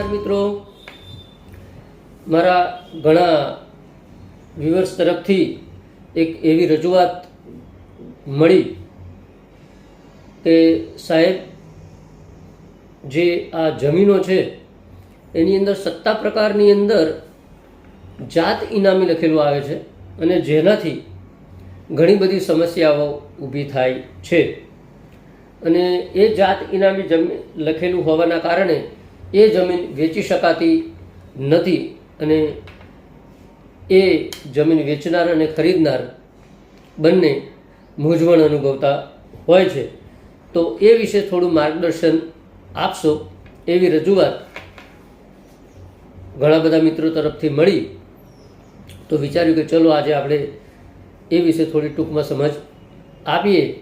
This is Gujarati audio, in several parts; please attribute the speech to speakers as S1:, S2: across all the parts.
S1: નમસ્કાર મિત્રો. મારા ઘણા વ્યુઅર્સ તરફથી એક એવી રજૂઆત મળી કે સાહેબ, જે આ જમીનો છે, એની અંદર સત્તા પ્રકારની અંદર જાત ઇનામી લખેલું આવે છે અને જેનાથી ઘણી બધી સમસ્યાઓ ઊભી થાય છે. અને એ જાત ઇનામી જમીન લખેલું હોવાના કારણે એ જમીન વેચી શકાતી નથી અને એ જમીન વેચનાર અને ખરીદનાર બંને મૂંઝવણ અનુભવતા હોય છે. તો એ વિશે થોડું માર્ગદર્શન આપશો એવી રજૂઆત ઘણા બધા મિત્રો તરફથી મળી. તો વિચાર્યું કે ચલો આજે આપણે એ વિશે થોડી ટૂંકમાં સમજ આપીએ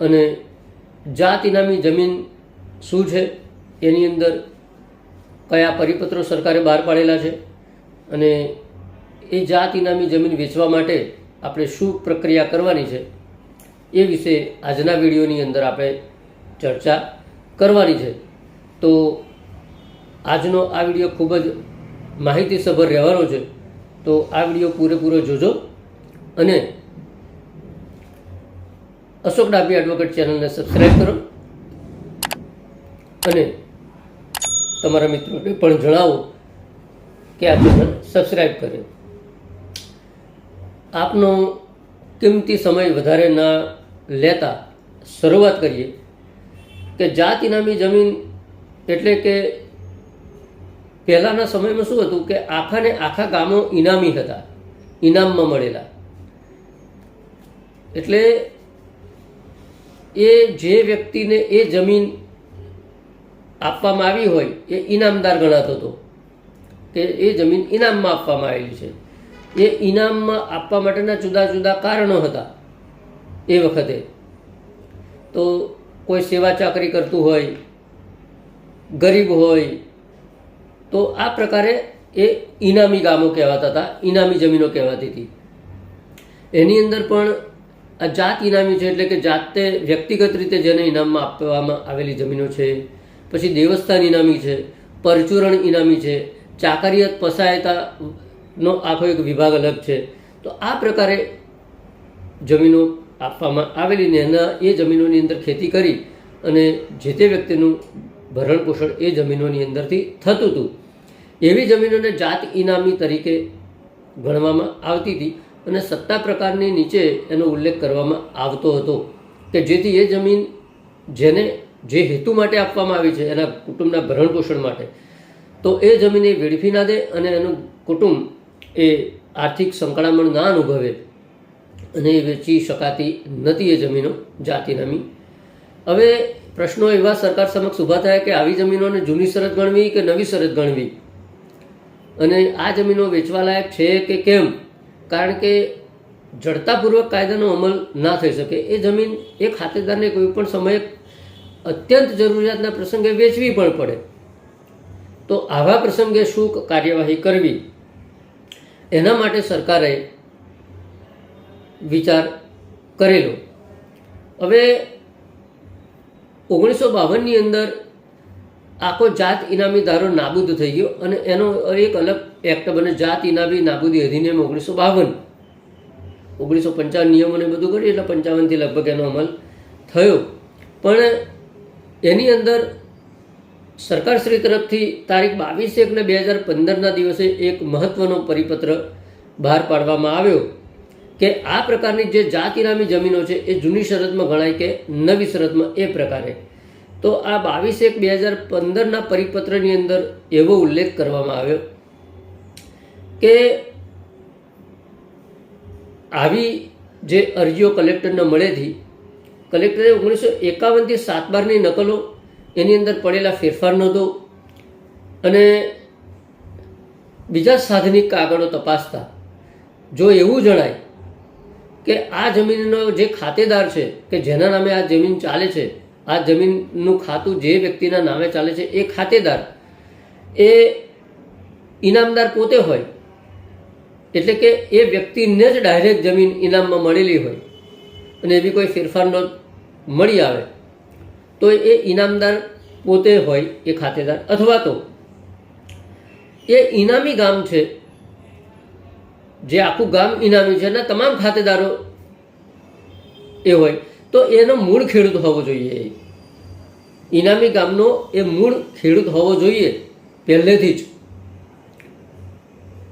S1: અને જાત ઇનામી જમીન શું છે? એની અંદર કયા પરિપત્રો સરકારે બહાર પાડેલા છે અને એ જાત ઇનામી જમીન વેચવા માટે આપણે શું પ્રક્રિયા કરવાની છે એ વિશે આજના વિડીયોની અંદર આપણે ચર્ચા કરવાની છે. તો આજનો આ વીડિયો ખૂબ જ માહિતીસભર રહેવાનો છે. તો આ વીડિયો પૂરેપૂરો જોજો અને અશોક ડાભી એડવોકેટ ચેનલને સબસ્ક્રાઈબ કરો અને તમારા મિત્રોને પણ જણાવો કે આ ચેનલ સબસ્ક્રાઈબ કરે. આપનો કિંમતી સમય વધારે ના લેતા શરૂઆત કરીએ કે જાત ઇનામી જમીન એટલે કે પહેલાંના સમયમાં શું હતું કે આખાને આખા ગામો ઇનામી હતા, ઇનામમાં મળેલા. એટલે એ જે વ્યક્તિને એ જમીન આપવામાં આવી હોય એ ઇનામદાર ગણાતો હતો. કે એ જમીન ઇનામમાં આપવામાં આવેલી છે. એ ઇનામમાં આપવા માટેના જુદા જુદા કારણો હતા એ વખતે. તો કોઈ સેવા ચાકરી કરતું હોય, ગરીબ હોય, તો આ પ્રકારે એ ઇનામી ગામો કહેવાતા હતા, ઇનામી જમીનો કહેવાતી હતી. એની અંદર પણ આ જાત ઇનામી છે એટલે કે જાતે વ્યક્તિગત રીતે જેને ઇનામમાં આપવામાં આવેલી જમીનો છે પછી દેવસ્થાન ઇનામી છે, પરચુરણ ઇનામી છે, ચાકરિયત પસાયતાનો આખો એક વિભાગ અલગ છે. તો આ પ્રકારે જમીનો આપવામાં આવેલી ને એના એ જમીનોની અંદર ખેતી કરી અને જે તે વ્યક્તિનું ભરણ પોષણ એ જમીનોની અંદરથી થતું હતું. એવી જમીનોને જાત ઇનામી તરીકે ગણવામાં આવતી હતી અને સત્તા પ્રકારની નીચે એનો ઉલ્લેખ કરવામાં આવતો હતો કે જેથી એ જમીન જેને જે હેતુ માટે આપવામાં આવી છે, એના કુટુંબના ભરણ પોષણ માટે. તો એ જમીન એ વેડફી ના દે અને એનું કુટુંબ એ આર્થિક સંકળામણ ના અનુભવે અને એ વેચી શકાતી નથી એ જમીનો જાતિનામી હવે પ્રશ્નો એવા સરકાર સમક્ષ ઊભા થયા કે આવી જમીનોને જૂની શરત ગણવી કે નવી શરત ગણવી? અને આ જમીનો વેચવા લાયક છે કે કેમ? કારણ કે જડતાપૂર્વક કાયદાનો અમલ ના થઈ શકે. એ જમીન એ ખાતેદારને કોઈ પણ સમયે અત્યંત જરૂરિયાતના પ્રસંગે વેચવી પણ પડે. તો આવા પ્રસંગે શું કાર્યવાહી કરવી? એના માટે સરકારે વિચાર કરેલો. હવે ઓગણીસો બાવનની અંદર આખો જાત ઇનામી ધારો નાબૂદ થઈ ગયો અને એનો એક અલગ એક્ટ બને, જાત ઇનામી નાબૂદી અધિનિયમ ઓગણીસો બાવન. ઓગણીસો પંચાવન નિયમોને બધું કર્યું એટલે પંચાવનથી લગભગ એનો અમલ થયો. પણ એની અંદર સરકારશ્રી તરફથી તારીખ બાવીસ એક ને બે હજાર પંદરના દિવસે એક મહત્વનો પરિપત્ર બહાર પાડવામાં આવ્યો કે આ પ્રકારની જે જાત ઇનામી જમીનો છે એ જૂની શરતમાં ગણાય કે નવી શરતમાં એ પ્રકારે. તો આ બાવીસ એક બે હજાર પંદરના પરિપત્રની અંદર એવો ઉલ્લેખ કરવામાં આવ્યો કે આવી જે અરજીઓ કલેક્ટરને મળેથી કલેક્ટરે ઓગણીસો એકાવનથી સાત બારની નકલો એની અંદર પડેલા ફેરફાર નોંધો અને બીજા સાધનિક કાગળો તપાસતા. જો એવું જણાય કે આ જમીનનો જે ખાતેદાર છે, કે જેના નામે આ જમીન ચાલે છે, આ જમીનનું ખાતું જે વ્યક્તિના નામે ચાલે છે, એ ખાતેદાર, એ ઇનામદાર પોતે હોય, એટલે કે એ વ્યક્તિને જ ડાયરેક્ટ જમીન ઇનામમાં મળેલી હોય, અને એવી કોઈ ફેરફાર નોંધ મળી આવે, તો એ ઇનામદાર પોતે હોય એ ખાતેદાર. અથવા તો એ ઇનામી ગામ છે, જે આખું ગામ ઇનામી છે એના તમામ ખાતેદારો એ હોય, તો એનો મૂળ ખેડૂત હોવો જોઈએ. ઇનામી ગામનો એ મૂળ ખેડૂત હોવો જોઈએ પહેલેથી જ.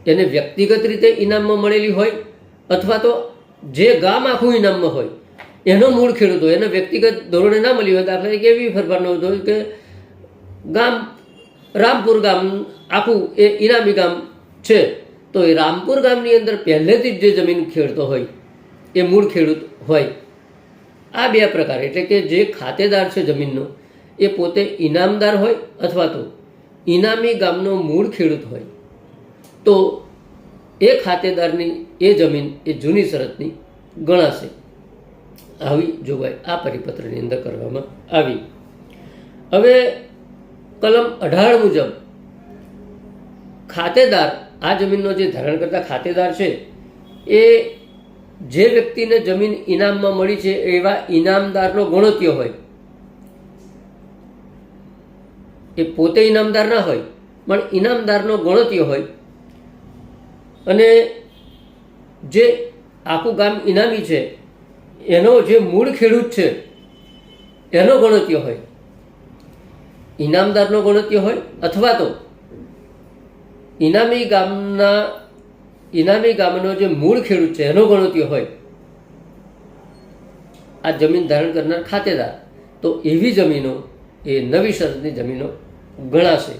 S1: એને વ્યક્તિગત રીતે ઇનામમાં મળેલી હોય, અથવા તો જે ગામ આખું ઇનામમાં હોય એનો મૂળ ખેડૂત હોય, એને વ્યક્તિગત ધોરણે ના મળ્યું હોય દાખલા તરીકે એવી ફેરફારનો હોય કે ગામ, રામપુર ગામ, આખું એ ઇનામી ગામ છે. તો એ રામપુર ગામની અંદર પહેલેથી જ જે જમીન ખેડતો હોય, એ મૂળ ખેડૂત હોય. આ બે પ્રકાર, એટલે કે જે ખાતેદાર છે જમીનનો, એ પોતે ઇનામદાર હોય અથવા તો ઇનામી ગામનો મૂળ ખેડૂત હોય. તો એ ખાતેદારની એ જમીન, એ જૂની શરતની ગણાશે. આવી જોગવાઈ આ પરિપત્રની અંદર કરવામાં આવી. હવે કલમ અઢાર મુજબ ખાતેદાર, આ જમીનનો જે ધારણ કરતા ખાતેદાર છે, એ જે વ્યક્તિને જમીન ઇનામમાં મળી છે એવા ઇનામદારનો ગણોત્ય હોય. એ પોતે ઇનામદાર ના હોય, પણ ઇનામદારનો ગણોત્ય હોય. અને જે આખું ગામ ઇનામી છે એનો જે મૂળ ખેડૂત છે, એનો ગણત્ય હોય. ઇનામદારનો ગણત્ય હોય અથવા તો ઇનામી ગામના, ઇનામી ગામનો જે મૂળ ખેડૂત છે, એનો ગણત્ય હોય. આ જમીન ધારણ કરનાર ખાતેદાર. તો એવી જમીનો, એ નવી શરતની જમીનો ગણાશે.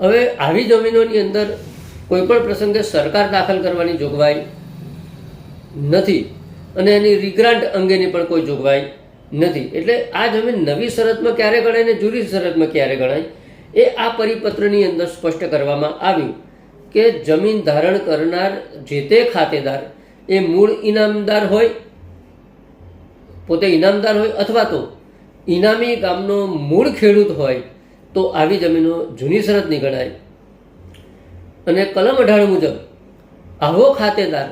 S1: હવે આવી જમીનોની અંદર કોઈ પણ પ્રસંગે સરકાર દાખલ કરવાની જોગવાઈ નથી. અને એની રિગ્રાન્ટ અંગેની પણ કોઈ જોગવાઈ નથી. એટલે આ જમીન નવી શરતમાં ક્યારે ગણાય ને જૂની શરતમાં ક્યારે ગણાય, એ આ પરિપત્રની અંદર સ્પષ્ટ કરવામાં આવ્યું કે જમીન ધારણ કરનાર જે તે ખાતેદાર એ મૂળ ઇનામદાર હોય, પોતે ઇનામદાર હોય અથવા તો ઇનામી ગામનો મૂળ ખેડૂત હોય, તો આવી જમીનો જૂની શરતની ગણાય. અને કલમ અઢાર મુજબ, આવો ખાતેદાર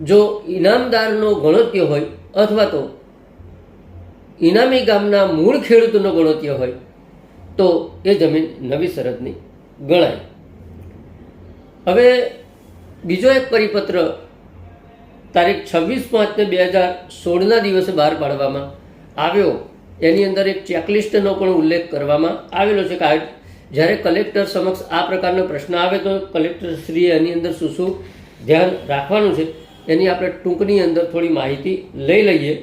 S1: જો ઇનામદારનો ગણોત્ય હોય અથવા તો ઇનામી ગામના મૂળ ખેડૂતનો ગણોત્ય હોય, તો એ જમીન નવી શરતની ગણાય. હવે બીજો એક પરિપત્ર તારીખ છવ્વીસ પાંચને બે હજાર સોળના દિવસે બહાર પાડવામાં આવ્યો. એની અંદર એક ચેકલિસ્ટનો પણ ઉલ્લેખ કરવામાં આવેલો છે કે જ્યારે કલેક્ટર સમક્ષ આ પ્રકારનો પ્રશ્ન આવે તો કલેક્ટર શ્રીએ એની અંદર શું શું ધ્યાન રાખવાનું છે એની આપણે ટૂંકની અંદર થોડી માહિતી લઈ લઈએ.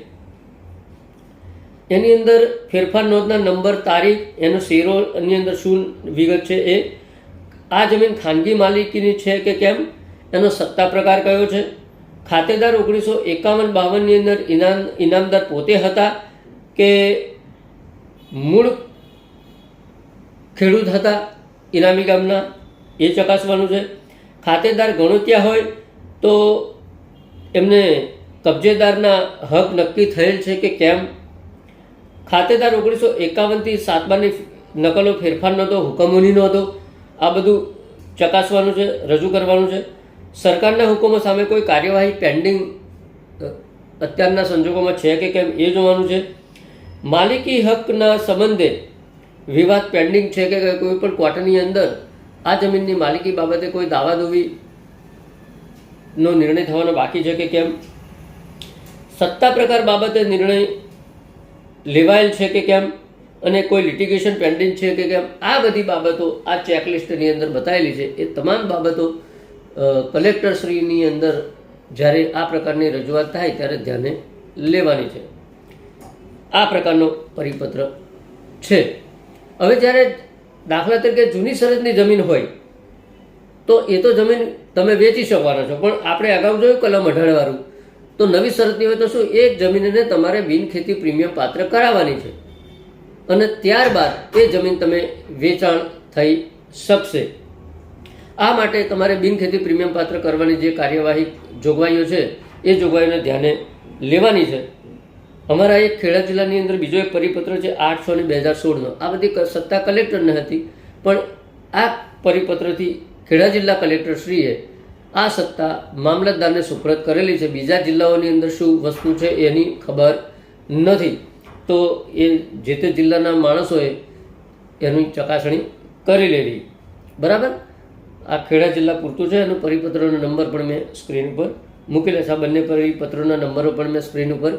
S1: એની અંદર ફેરફાર નોંધના નંબર, તારીખ, એનો શેરો એની અંદર શું વિગત છે એ, આ જમીન ખાનગી માલિકીની છે કે કેમ, એનો સત્તા પ્રકાર કયો છે, ખાતેદાર ઓગણીસો એકાવન બાવનની અંદર ઇનામ, ઇનામદાર પોતે હતા કે મૂળ ખેડૂત હતા, ઇનામી ગામના, એ ચકાસવાનું છે. ખાતેદાર ગણોત્યા હોય તો એમને કબજેદારના હક નક્કી થયેલ છે કે કેમ? ખાતેદાર ઓગણીસો એકાવનથી સાતમાની નકલો ફેરફાર નહોતો હુકમોની નહોતો આ બધું ચકાસવાનું છે, રજૂ કરવાનું છે. સરકારના હુકમો સામે કોઈ કાર્યવાહી પેન્ડિંગ અત્યારના સંજોગોમાં છે કે કેમ એ જોવાનું છે. માલિકી હકના સંબંધે વિવાદ પેન્ડિંગ છે કે કોઈ પણ ક્વાર્ટરની અંદર આ જમીનની માલિકી બાબતે કોઈ દાવાદોવી નો નિર્ણય થવાનો બાકી છે કે કેમ? સત્તા પ્રકાર બાબતે નિર્ણય લેવાયેલ છે કે કેમ? અને કોઈ લિટિગેશન પેન્ડિંગ છે કે કેમ? આ બધી બાબતો આ ચેકલિસ્ટની અંદર બતાવેલી છે. એ તમામ બાબતો કલેક્ટરશ્રીની અંદર જ્યારે આ પ્રકારની રજૂઆત થાય ત્યારે ધ્યાને લેવાની છે. આ પ્રકારનો પરિપત્ર છે. હવે જ્યારે દાખલા તરીકે જૂની સરહદની જમીન હોય, તો એ તો જમીન તમે વેચી શકવાના છો. પણ આપણે અગાઉ જોયું કલમ અઢારવાળું. તો નવી શરતની હોય તો શું? એ જમીનને તમારે બિનખેતી પ્રીમિયમ પાત્ર કરાવવાની છે. અને ત્યારબાદ એ જમીન તમે વેચાણ થઈ શકશે. આ માટે તમારે બિનખેતી પ્રીમિયમ પાત્ર કરવાની જે કાર્યવાહી જોગવાઈઓ છે, એ જોગવાઈઓને ધ્યાને લેવાની છે. અમારા એક ખેડા જિલ્લાની અંદર બીજો એક પરિપત્ર છે આઠસો ને બે હજાર સોળનો. આ બધી સત્તા કલેક્ટરને હતી. પણ આ પરિપત્રથી ખેડા જિલ્લા કલેક્ટરશ્રીએ આ સત્તા મામલતદારને સુપ્રત કરેલી છે. બીજા જિલ્લાઓની અંદર શું વસ્તુ છે એની ખબર નથી. તો એ જે તે જિલ્લાના માણસોએ એની ચકાસણી કરી લેવી બરાબર? આ ખેડા જિલ્લા પૂરતું છે. અને પરિપત્રનો નંબર પણ મેં સ્ક્રીન ઉપર મૂકેલા છે. આ બંને પરિપત્રોના નંબરો પણ મેં સ્ક્રીન ઉપર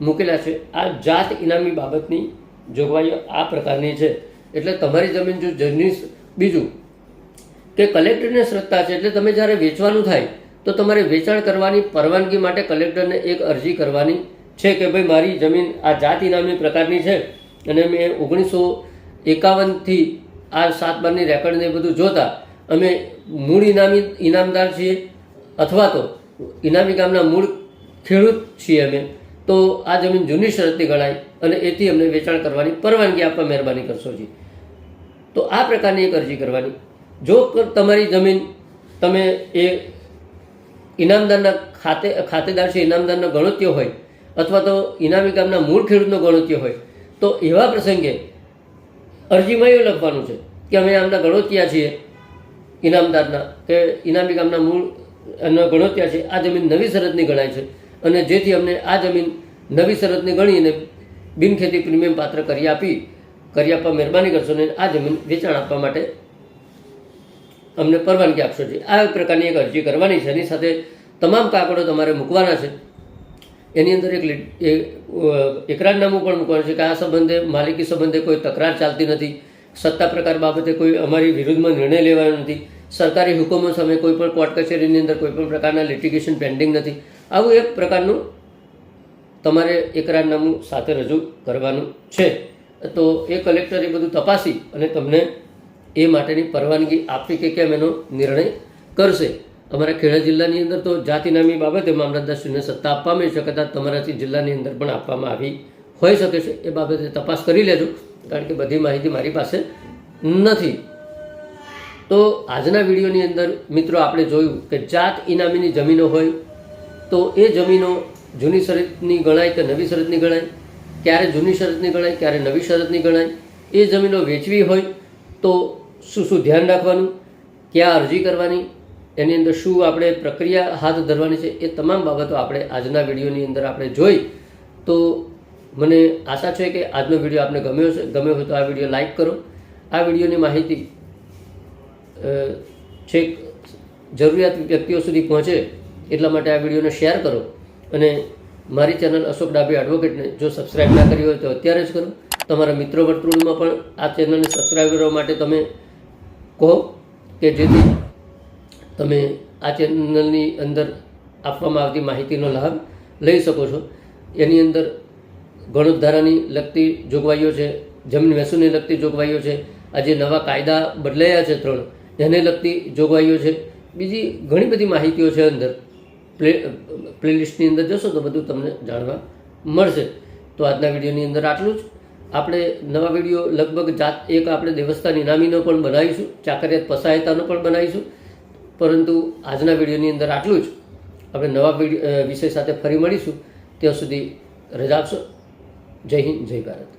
S1: મૂકેલા છે. આ જાત ઇનામી બાબતની જોગવાઈઓ આ પ્રકારની છે. એટલે તમારી જમીન જો જર્નીસ બીજું કે કલેક્ટરને શ્રદ્ધા છે એટલે તમે જ્યારે વેચવાનું થાય, તો તમારે વેચાણ કરવાની પરવાનગી માટે કલેક્ટરને એક અરજી કરવાની છે કે ભાઈ, મારી જમીન આ જાત ઇનામી પ્રકારની છે અને મેં ઓગણીસો એકાવનથી આ સાત બારની રેકર્ડને બધું જોતા અમે મૂળ ઇનામી, ઇનામદાર છીએ અથવા તો ઇનામી ગામના મૂળ ખેડૂત છીએ અમે, તો આ જમીન જૂની શરતની ગણાય અને એથી અમને વેચાણ કરવાની પરવાનગી આપવા મહેરબાની કરશો જી. તો આ પ્રકારની એક અરજી કરવાની. જો તમારી જમીન તમે એ ઇનામદારના ખાતે, ખાતેદાર છે, ઇનામદારનો ગણોત્ય હોય, અથવા તો ઇનામી ગામના મૂળ ખેડૂતનો ગણોત્ય હોય, તો એવા પ્રસંગે અરજીમાં એવું લખવાનું છે કે અમે આમના ગણોતિયા છીએ, ઇનામદારના, કે ઇનામી ગામના મૂળ, એનો ગણોતિયા છે, આ જમીન નવી શરતની ગણાય છે, અને જેથી અમને આ જમીન નવી શરતની ગણીને બિનખેતી પ્રીમિયમ પાત્ર કરી આપી, કરી આપવા મહેરબાની કરશો ને આ જમીન વેચાણ આપવા માટે અમને પરવાનગી આપશો છે આ પ્રકારની એક અરજી કરવાની છે. એની સાથે તમામ કાગળો તમારે મૂકવાના છે. એની અંદર એક એકરારનામું પણ મૂકવાનું છે કે આ સંબંધે, માલિકી સંબંધે કોઈ તકરાર ચાલતી નથી. સત્તા પ્રકાર બાબતે કોઈ અમારી વિરુદ્ધમાં નિર્ણય લેવાયો નથી. સરકારી હુકમો સામે કોઈ પણ કોર્ટ કચેરીની અંદર કોઈ પણ પ્રકારના લિટિગેશન પેન્ડિંગ નથી. આવું એક પ્રકારનું તમારે એકરારનામું સાથે રજૂ કરવાનું છે. તો એ કલેક્ટર એ બધું તપાસી અને તમને એ માટેની પરવાનગી આપવી કે કેમ એનો નિર્ણય કરશે? અમારા ખેડા જિલ્લાની અંદર તો જાતિનામી બાબતે મામલતદારશ્રીને સત્તા આપવામાં છે, કદાચ તમારાથી જિલ્લાની અંદર પણ આપવામાં આવી હોઈ શકે છે. એ બાબતે તપાસ કરી લેજો, કારણ કે બધી માહિતી મારી પાસે નથી. તો આજના વિડીયોની અંદર મિત્રો આપણે જોયું કે જાત ઇનામીની જમીનો હોય તો એ જમીનો જૂની શરતની ગણાય કે નવી શરતની ગણાય? ક્યારે જૂની શરતની ગણાય, ક્યારે નવી શરતની ગણાય? એ જમીનો વેચવી હોય તો શું શું ધ્યાન રાખવાનું, ક્યાં અરજી કરવાની, એની અંદર શું આપણે પ્રક્રિયા હાથ ધરવાની છે, એ તમામ બાબતો આપણે આજના વિડીયોની અંદર આપણે જોઈ. તો મને આશા છે કે આજનો વીડિયો આપને ગમ્યો છે ગમ્યો હોય તો આ વીડિયો લાઈક કરો. આ વિડીયોની માહિતી છેક જરૂરિયાત વ્યક્તિઓ સુધી પહોંચે એટલા માટે આ વિડીયોને શેર કરો. અને મારી ચેનલ અશોક ડાબી એડવોકેટને જો સબસ્ક્રાઈબ ના કરી હોય તો અત્યારે જ કરો. તમારા મિત્રો વર્તુળમાં પણ આ ચેનલને સબસ્ક્રાઈબ કરવા માટે તમે કહો કે જેથી તમે આ ચેનલની અંદર આપવામાં આવતી માહિતીનો લાભ લઈ શકો છો. એની અંદર ગણોદ્ધારાની લગતી જોગવાઈઓ છે, જમીન મહેસૂલને લગતી જોગવાઈઓ છે આ જે નવા કાયદા બદલાયા છે ત્રણ, એને લગતી જોગવાઈઓ છે. બીજી ઘણી બધી માહિતીઓ છે અંદર. પ્લે, પ્લેલિસ્ટની અંદર જશો તો બધું તમને જાણવા મળશે. તો આજના વિડીયોની અંદર આટલું જ. આપણે નવા વીડિયો લગભગ જાત એક આપણે દેવસ્થાન ઇનામીનો પણ બનાવીશું, ચાકરિયાત પસાયતાનો પણ બનાવીશું. પરંતુ આજના વિડીયોની અંદર આટલું જ. આપણે નવા વીડિયો વિષય સાથે ફરી મળીશું. ત્યાં સુધી રજા આપશો. જય હિન્દ, જય ભારત.